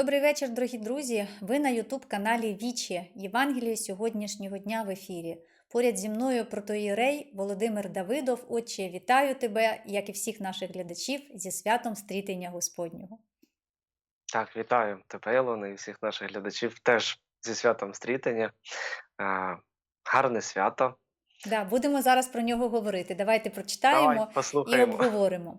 Добрий вечір, дорогі друзі. Ви на Ютуб-каналі Вічі Євангеліє сьогоднішнього дня в ефірі. Поряд зі мною протоїрей Володимир Давидов. Отче, вітаю тебе, як і всіх наших глядачів, зі святом стрітення Господнього. Так, вітаю тебе, Ілона, і всіх наших глядачів теж зі святом стрітення. Гарне свято. Да, будемо зараз про нього говорити. Давайте прочитаємо Давай, і обговоримо.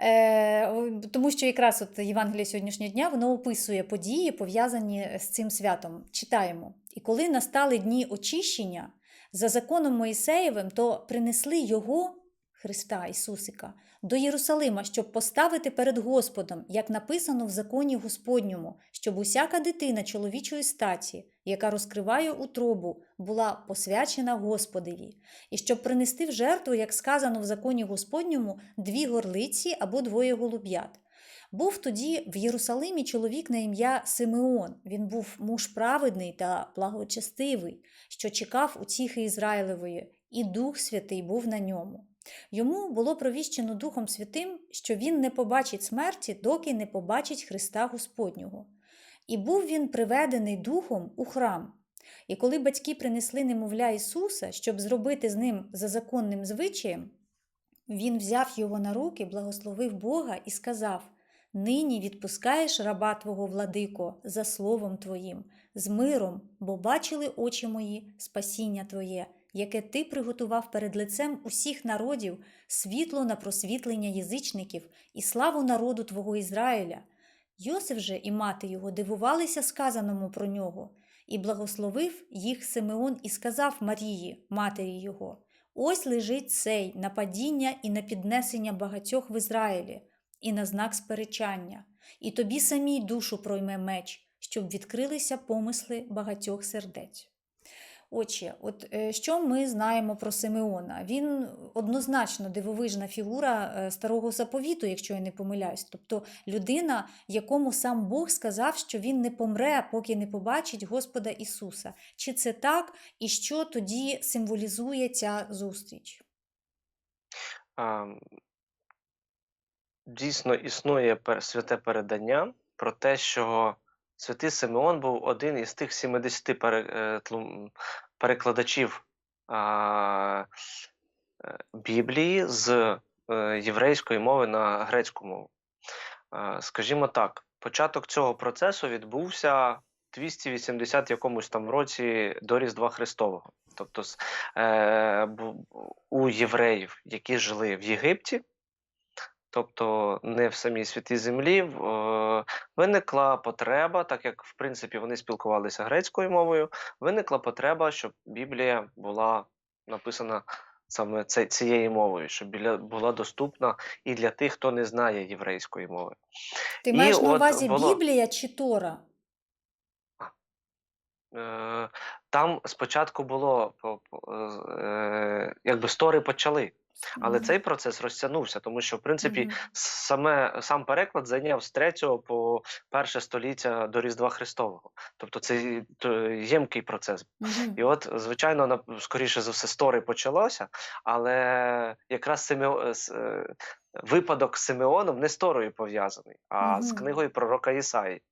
Е, тому що якраз от Євангеліє сьогоднішнього дня воно описує події, пов'язані з цим святом. Читаємо. І коли настали дні очищення, за законом Моїсеєвим, то принесли його, Христа Ісусика, до Єрусалима, щоб поставити перед Господом, як написано в законі Господньому, щоб усяка дитина чоловічої статі, яка розкриває утробу, була посвячена Господеві, і щоб принести в жертву, як сказано в законі Господньому, дві горлиці або двоє голуб'ят. Був тоді в Єрусалимі чоловік на ім'я Симеон. Він був муж праведний та благочестивий, що чекав утіхи Ізраїлевої, і Дух Святий був на ньому. Йому було провіщено Духом Святим, що він не побачить смерті, доки не побачить Христа Господнього. І був він приведений Духом у храм. І коли батьки принесли немовля Ісуса, щоб зробити з ним за законним звичаєм, він взяв його на руки, благословив Бога і сказав: Нині відпускаєш раба Твого владико за словом Твоїм, з миром, бо бачили очі мої спасіння Твоє, яке Ти приготував перед лицем усіх народів, світло на просвітлення язичників і славу народу Твого Ізраїля. Йосиф же і мати його дивувалися сказаному про нього, і благословив їх Симеон і сказав Марії, матері його: Ось лежить цей на падіння і на піднесення багатьох в Ізраїлі, і на знак сперечання, і тобі самій душу пройме меч, щоб відкрилися помисли багатьох сердець. Отже, от е, що ми знаємо про Симеона? Він однозначно дивовижна фігура е, старого заповіту, якщо я не помиляюсь. Тобто людина, якому сам Бог сказав, що він не помре, поки не побачить Господа Ісуса. Чи це так, і що тоді символізує ця зустріч? Дійсно існує святе передання про те, що святий Симеон був один із тих 70 пере, е, перекладачів е, Біблії з е, єврейської мови на грецьку мову. Скажімо так, початок цього процесу відбувся в 280 якомусь там році до Різдва Христового. Тобто у євреїв, які жили в Єгипті, тобто не в самій святій землі, е, виникла потреба, так як в принципі вони спілкувалися грецькою мовою, виникла потреба, щоб Біблія була написана саме цією мовою, щоб була доступна і для тих, хто не знає єврейської мови. Ти І маєш на увазі було- Біблія чи Тора? Е, Там спочатку було е, якби стори почали, але цей процес розтягнувся, тому що в принципі саме сам переклад зайняв з 3 по перше століття до Різдва Христового. Тобто це то, ємкий процес. І от, звичайно, на скоріше за все, стори почалося, але якраз Симео... е, випадок з Симеоном не з Торою пов'язаний, а з книгою пророка Ісаї.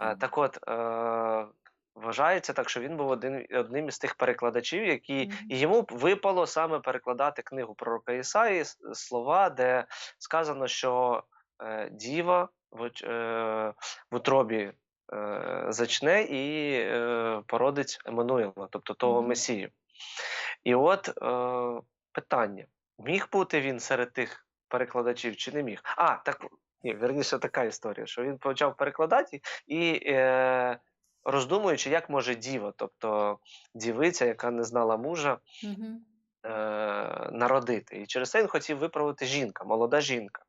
Е. Так от, е, вважається так, що він був один, одним із тих перекладачів, які Мгм. і йому випало саме перекладати книгу пророка Ісаї, слова, де сказано, що е, діва в, е, в утробі е, зачне і е, породить Еммануїла, тобто того Мгм. Месію. І от е, питання: міг бути він серед тих перекладачів чи не міг? А, так ні, верніше така історія, що він почав перекладати і е, роздумуючи, як може діва, тобто дівиця, яка не знала мужа, е, народити. І через це він хотів виправити жінка, молода жінка.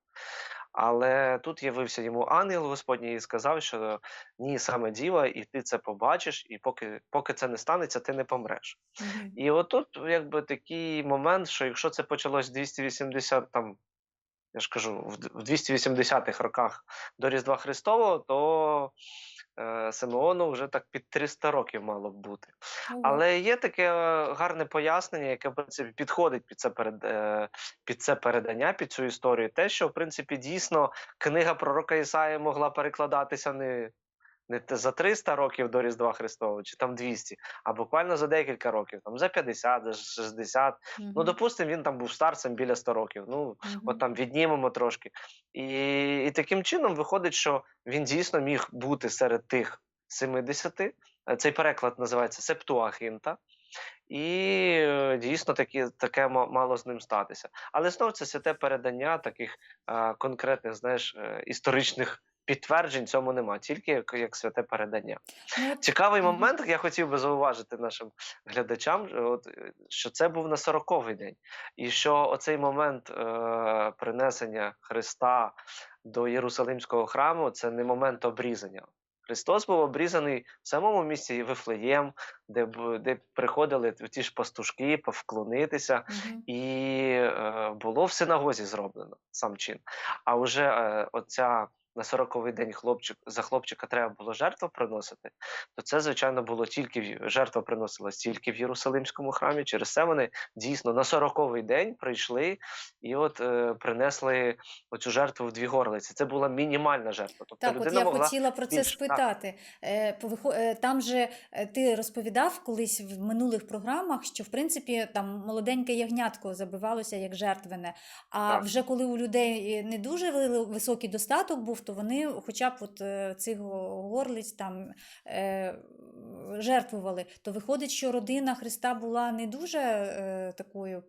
Але тут явився йому ангел Господній і сказав, що ні, саме діва, і ти це побачиш, і поки, поки це не станеться, ти не помреш. Мгм. І отут якби такий момент, що якщо це почалось 280 там, я ж кажу, в 280-х роках до Різдва Христового, то Симеону вже так під 300 років мало б бути. Але є таке е, гарне пояснення, яке в принципі підходить під це перед е, під це передання, під цю історію. Те, що в принципі дійсно книга пророка Ісаї могла перекладатися не, не за 300 років до Різдва Христового, чи там 200, а буквально за декілька років, там за 50, за 60. Ну, допустимо, він там був старцем біля 100 років. Ну, Мгм. от там віднімемо трошки. І, і таким чином виходить, що він дійсно міг бути серед тих 70. Е, Цей переклад називається Септуагінта. І е, дійсно такі, таке мало з ним статися. Але знову це святе передання таких е, конкретних, знаєш, історичних підтверджень цьому нема, тільки як, як святе передання. Ну, Цікавий момент, я хотів би зауважити нашим глядачам, е, от, е, що це був на сороковий день, і що оцей момент е, принесення Христа до Єрусалимського храму це не момент обрізання. Христос був обрізаний в самому місці Вифлеєм, де, де приходили ті ж пастушки повклонитися, мгм. і е, було в синагозі зроблено сам чин. А вже е, оця на 40-й день хлопчик за хлопчика треба було жертву приносити, то це, звичайно, було тільки в- жертва приносилась тільки в Єрусалимському храмі. Через це вони дійсно на 40-й день прийшли і от е, принесли оцю жертву в дві горлиці. Це була мінімальна жертва. Тобто Так, от я могла хотіла про це спитати. Е, е, Там же е, ти розповідав колись в минулих програмах, що в принципі там молоденьке ягнятко забивалося як жертвене. А Так. вже коли у людей не дуже високий достаток був, то вони хоча б от е, цих горлиць там е, жертвували. То виходить, що родина Христа була не дуже е, такою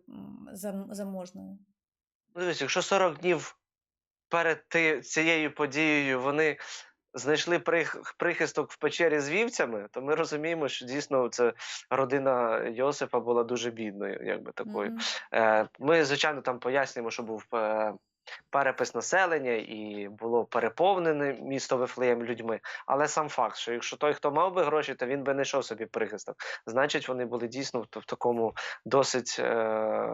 заможною. Дивись, якщо 40 днів перед цією подією вони знайшли прихисток в печері з вівцями, то ми розуміємо, що дійсно це родина Йосипа була дуже бідною, якби такою. Мгм. Е, Ми, звичайно, там пояснюємо, що був перепис населення і було переповнене місто Вифлеєм людьми. Але сам факт, що якщо той, хто мав би гроші, то він би не йшов собі прихисток. Значить, вони були дійсно в, в такому досить е,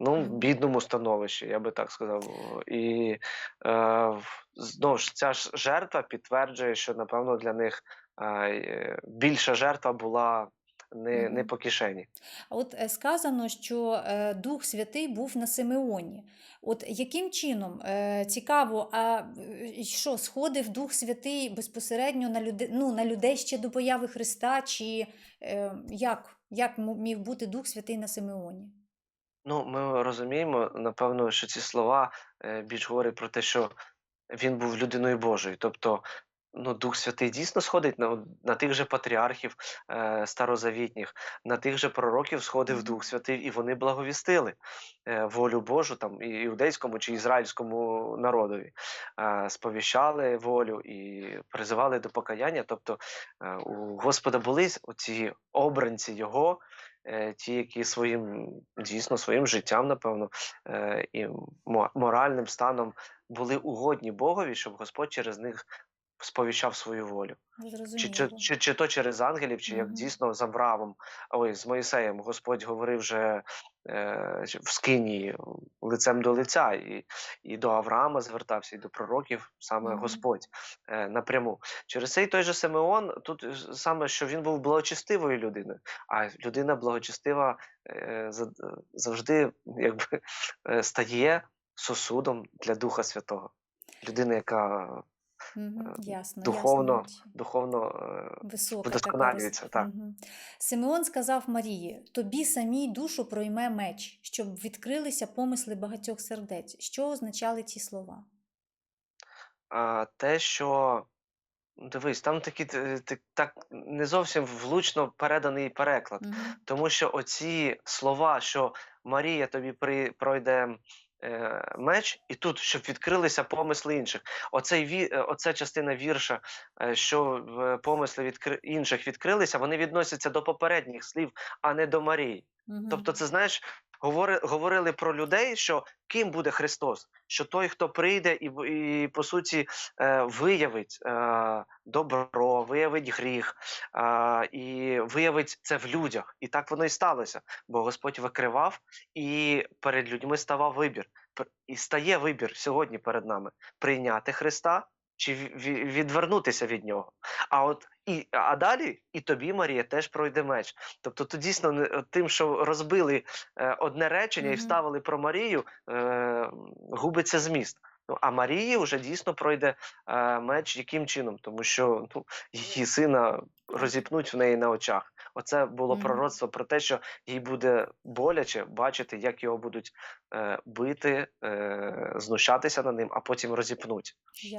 ну, бідному становищі, я би так сказав. І е, знову ж ця ж жертва підтверджує, що напевно для них е, е, більша жертва була не, не по кишені. А от е, сказано, що е, Дух Святий був на Симеоні. От яким чином е, цікаво, а що сходив Дух Святий безпосередньо на людей, ну, на людей ще до появи Христа, чи як, як міг бути Дух Святий на Симеоні? Ну, ми розуміємо, напевно, що ці слова більш говорять про те, що він був людиною Божою. Тобто, ну, Дух Святий дійсно сходить на, на тих же патріархів е, старозавітніх, на тих же пророків сходив Дух Святий, і вони благовістили е, волю Божу там і іудейському чи ізраїльському народові, е, сповіщали волю і призивали до покаяння. Тобто е, у Господа були оці обранці Його, е, ті, які своїм дійсно своїм життям, напевно, е, і мо- моральним станом були угодні Богові, щоб Господь через них сповіщав свою волю. Чи, чи, чи, чи то через ангелів, чи як дійсно з Авраамом, ой, з Моїсеєм Господь говорив вже е, в Скинії лицем до лиця, і, і до Авраама звертався, і до пророків саме Мгм. Господь е, напряму. Через цей той же Симеон, тут саме що він був благочестивою людиною, а людина благочестива е, завжди якби, е, стає сосудом для Духа Святого. Людина, яка Е, Ясно, духовно, ясно. духовно е, Висока вдосконалюється. Так. Мгм. Симеон сказав Марії: тобі самій душу пройме меч, щоб відкрилися помисли багатьох сердець. Що означали ці слова? А, те, що ну, дивись, там такі т- так не зовсім влучно переданий переклад. Мгм. Тому що оці слова, що Марія тобі при, пройде е, меч, і тут, щоб відкрилися помисли інших. Оцей ві, е, оця частина вірша, е, що помисли відкри, інших відкрилися, вони відносяться до попередніх слів, а не до Марії. Угу. Тобто, це знаєш, говорили про людей, що ким буде Христос, що той, хто прийде і, і по суті е, виявить е, добро, виявить гріх е, і виявить це в людях. І так воно і сталося. Бо Господь викривав і перед людьми ставав вибір. І стає вибір сьогодні перед нами прийняти Христа чи ві- ві- відвернутися від нього. А от і а далі і тобі, Марія, теж пройде меч. Тобто, то дійсно тим, що розбили е, одне речення і вставили про Марію, е, губиться зміст. Ну, а Марії вже дійсно пройде е, меч яким чином? Тому що ну, її сина розіпнуть в неї на очах. Оце було Мгм. пророцтво про те, що їй буде боляче бачити, як його будуть е, бити, е, знущатися над ним, а потім розіпнуть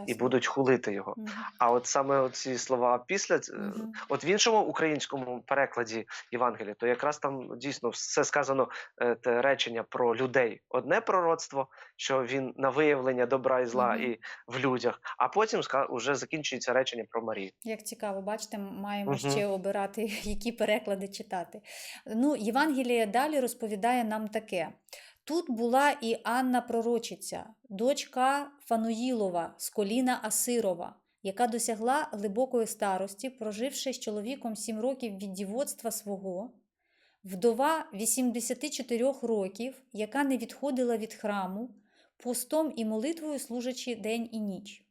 і будуть хулити його. Мгм. А от саме ці слова після Мгм. от в іншому українському перекладі Євангелія, то якраз там дійсно все сказано е, те речення про людей. Одне пророцтво, що він на виявлення добра і зла Мгм. і в людях, а потім уже закінчується речення про Марію. Як цікаво, бачите, маємо Мгм. ще обирати, які переклади читати. Ну, Євангеліє далі розповідає нам таке: тут була і Анна Пророчиця, дочка Фануїлова з коліна Асирова, яка досягла глибокої старості, проживши з чоловіком сім років від дівоцтва свого. Вдова 84 років, яка не відходила від храму, постом і молитвою служачи день і ніч.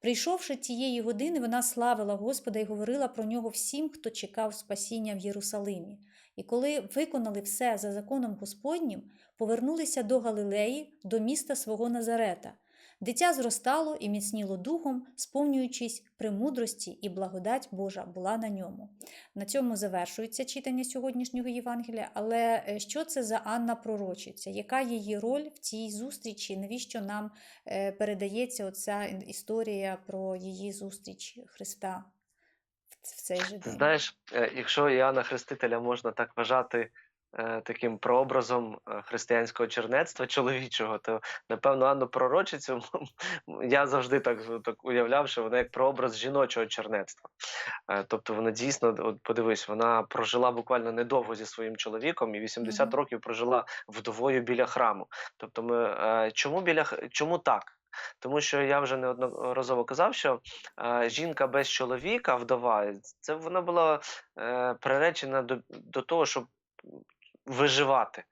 Прийшовши тієї години, вона славила Господа і говорила про нього всім, хто чекав спасіння в Єрусалимі. І коли виконали все за законом Господнім, повернулися до Галилеї, до міста свого Назарета. Дитя зростало і міцніло духом, сповнюючись премудрості, і благодать Божа була на ньому. На цьому завершується читання сьогоднішнього Євангелія. Але е, що це за Анна Пророчиця? Яка її роль в цій зустрічі? Навіщо нам е, передається оця історія про її зустріч Христа в цей же день? знаєш, е, якщо Іоанна Хрестителя можна так вважати таким прообразом е, християнського чернецтва чоловічого, то напевно Анну Пророчицю я завжди так, так уявляв, що вона як прообраз жіночого чернецтва. Е, Тобто вона дійсно, от подивись, вона прожила буквально недовго зі своїм чоловіком і 80 Мгм. років прожила вдовою біля храму. Тобто, ми е, чому біля чому так? Тому що я вже неодноразово казав, що е, жінка без чоловіка, вдова, це вона була е, приречена до, до того, щоб виживати.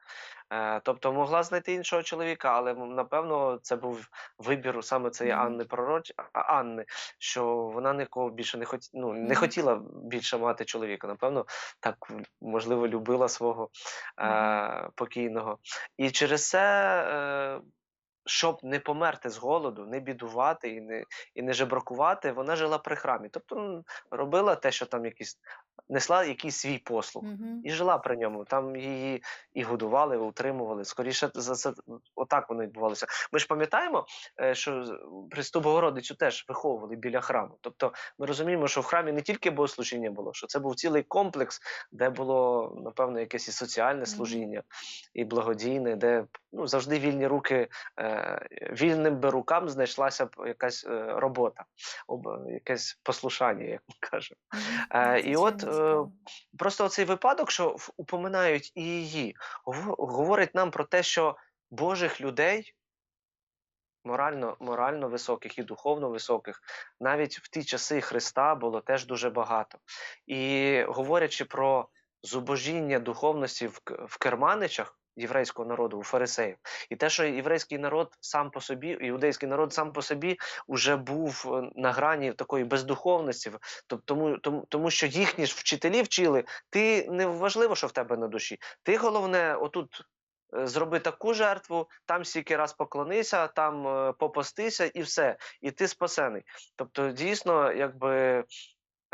Е, тобто могла знайти іншого чоловіка, але напевно це був вибір саме цієї Мгм. Анни Пророч Анни, що вона нікого більше не хот... ну, не хотіла більше мати чоловіка. Напевно, так можливо любила свого Мгм. е, покійного. І через це. Е, щоб не померти з голоду, не бідувати і не, і не жебракувати, вона жила при храмі. Тобто робила те, що там якісь несла якийсь свій послуг Мгм. і жила при ньому. Там її і годували, і утримували. Скоріше за це отак воно відбувалося. Ми ж пам'ятаємо, е, що Престу Богородицю теж виховували біля храму. Тобто ми розуміємо, що в храмі не тільки богослужіння було, що це був цілий комплекс, де було напевно якесь і соціальне служіння, і благодійне, де ну завжди вільні руки, е, вільним би рукам знайшлася б якась е, робота, об- якесь послушання, як ми кажемо. Е, і от, е. Просто цей випадок, що упоминають і її, говорить нам про те, що Божих людей, морально, морально високих і духовно високих, навіть в ті часи Христа було теж дуже багато. І говорячи про зубожіння духовності в, в керманичах єврейського народу, у фарисеїв, і те, що єврейський народ сам по собі, іудейський народ сам по собі вже був е, на грані такої бездуховності, тому, тому, тому що їхні ж вчителі вчили, ти не важливо, що в тебе на душі. Ти головне, отут е, зроби таку жертву, там стільки раз поклонися, там е, попастися і все, і ти спасений. Тобто, дійсно, якби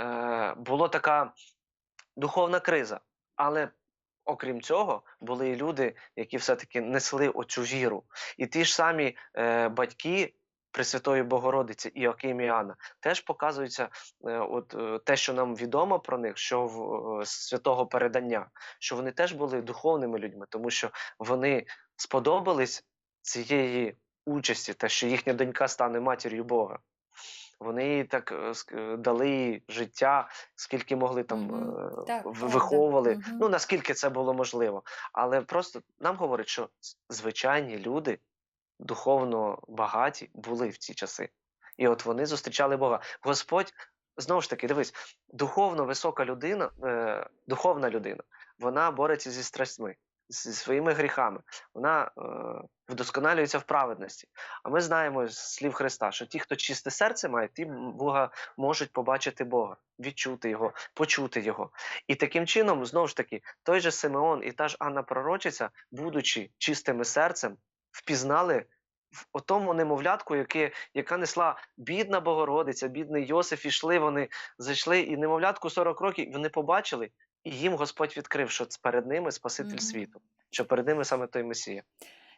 е, була така духовна криза. Але окрім цього, були і люди, які все-таки несли оцю віру. І ті ж самі е, батьки Пресвятої Богородиці і Анна теж показується е, от, е, те, що нам відомо про них, що в е, святого передання, що вони теж були духовними людьми, тому що вони сподобались цієї участі, те, що їхня донька стане матір'ю Бога. Вони так е, е, дали життя, скільки могли там Так, в- правда. виховували. Мгм. Ну наскільки це було можливо. Але просто нам говорять, що звичайні люди духовно багаті були в ці часи. І от вони зустрічали Бога. Господь, знову ж таки, дивись, духовно висока людина, е, духовна людина, вона бореться зі страстьми. Зі своїми гріхами, вона е, вдосконалюється в праведності. А ми знаємо з слів Христа, що ті, хто чисте серце має, ті Бога можуть побачити Бога, відчути Його, почути Його. І таким чином, знову ж таки, той же Симеон і та ж Анна Пророчиця, будучи чистими серцем, впізнали в тому немовлятку, яке, яка несла бідна Богородиця, бідний Йосиф, ішли вони, зайшли, і немовлятку 40 років, вони побачили, і їм Господь відкрив, що перед ними Спаситель Мгм. світу, що перед ними саме той Месія.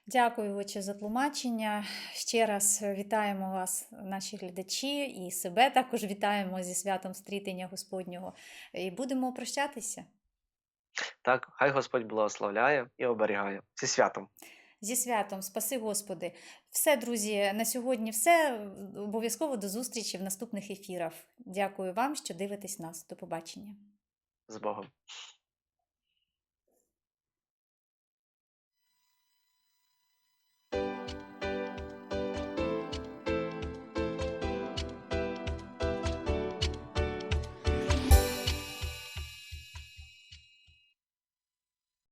Дякую, Отче, за тлумачення. Ще раз вітаємо вас, наші глядачі, і себе також вітаємо зі святом стрітення Господнього. І будемо прощатися. Так, хай Господь благословляє і оберігає. Зі святом. Зі святом, спаси Господи. Все, друзі, на сьогодні все. Обов'язково до зустрічі в наступних ефірах. Дякую вам, що дивитесь нас. До побачення. З Богом.